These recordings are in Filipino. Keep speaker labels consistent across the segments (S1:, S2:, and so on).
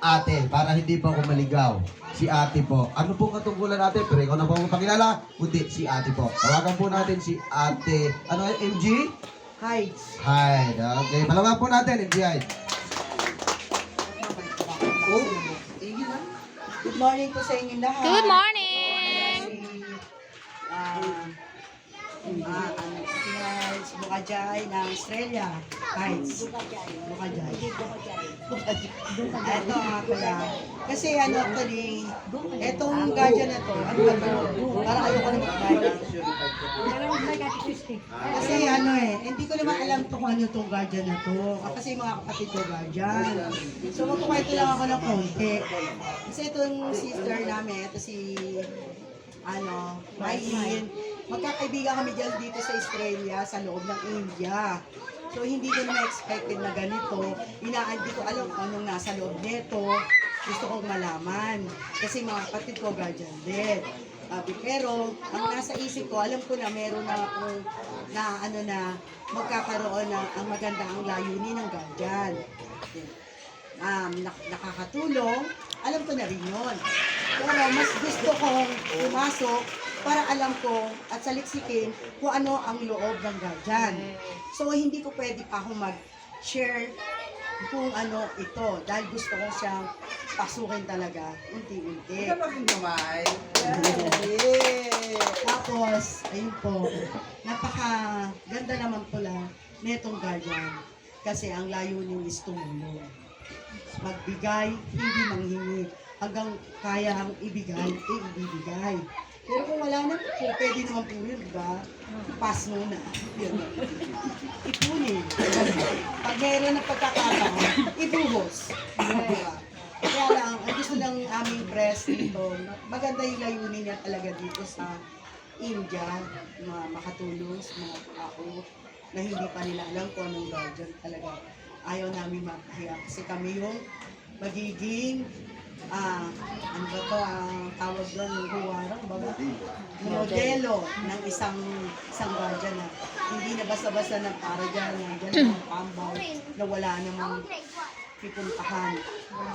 S1: ate, para hindi pa ako maligaw. Si ate po. Ano po katungkulan natin? Pero ikaw na po ang pakilala. Kundi si ate po. Tawagan po natin si ate, ano, MG?
S2: Hi.
S1: Hi. Okay, palawagan po natin, MG Hyde. Oh,
S2: Good morning po sa inyo lahat.
S3: Good morning!
S2: Si, ah, ah, ano, si Heights Bukajay ng Australia. Heights. Bukajay. Ito nga pala. Kasi ano actually, etong guardian na to, ano ba to? Parang ayoko na mag-guardian. Kasi ano eh, hindi ko naman alam to kung ano tong guardian na to. Kasi mga kapatid ko guardian. So magkukwento lang ako ng konti. Kasi itong sister namin, ito si ano, Mayin. Magkakaibigan kami dyan dito sa Australia, sa loob ng India. So hindi ko naman expected na ganito. Inaan, di ko alam kung anong nasa loob nito. Gusto kong malaman. Kasi mga kapatid ko, guardian din. Sabi, pero ang nasa isip ko, alam ko na meron na akong na ano na magkakaroon na ang maganda ang layunin ng guardian. Um, nak- nakakatulong, alam ko na rin yun. Pero mas gusto kong pumasok para alam ko at saliksikin kung ano ang loob ng guardian. So hindi ko pwede pa akong mag-share kung ano ito dahil gusto ko siyang pasukin talaga unti-unti. Tapos, ayun po, napaka ganda naman pala netong guardian kasi ang layunin is tumulong. Magbigay, hindi manghingi. Hanggang kaya ang ibigay, eh ibibigay. Pero kung wala na po, pwede naman po yun, diba? Pass muna. Yun. Ipunin. Pag mayroon ng pagkakataon, ibuhos. Diba? Kaya lang, ang gusto ng aming press dito, maganda yung layunin niya talaga dito sa India, mga makatulong sa mga tao na hindi pa nila alam kung anong guardian talaga. Ayaw namin mapahiya kasi kami yung magiging ah, ano ba to, ang tawag doon, yung huwarang, baga, modelo ng isang isang guardian na hindi na basta-basta na para dyan, nandiyan ang tambay, na wala namang pipuntahan.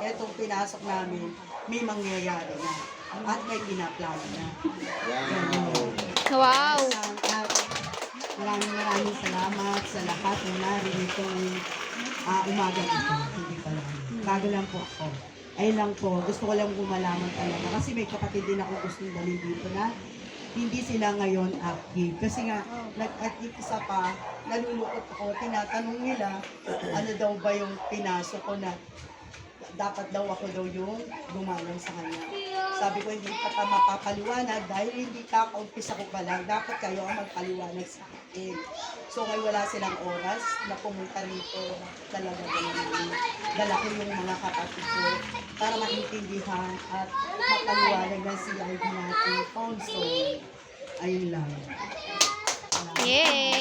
S2: Etong pinasok namin, may mangyayari na. At may pinaplano na.
S3: Wow!
S2: At maraming maraming salamat sa lahat ng narinig itong ah, umaga ito. Hindi pa lang. Bago lang po ako. Ayun lang po, gusto ko lang kumalaman talaga. Kasi may kapatid din ako gustong dalhin dito na hindi sila ngayon active. Kasi nga, nag-active isa pa, nalulukot ako, tinatanong nila, ano daw ba yung pinasok ko na dapat daw ako daw yung gumalang sa kanya. Sabi ko, hindi pa ka mapapaliwanag dahil hindi ka kaumpisa ko pa lang. Dapat kayo ang magpaliwanag sa akin. So, ngayon wala silang oras na pumunta rito. Talaga ganun. Dala ko yung mga kapatid ko para maintindihan at mapaliwanag ng CID natin. So, ayun lang.
S3: Yay!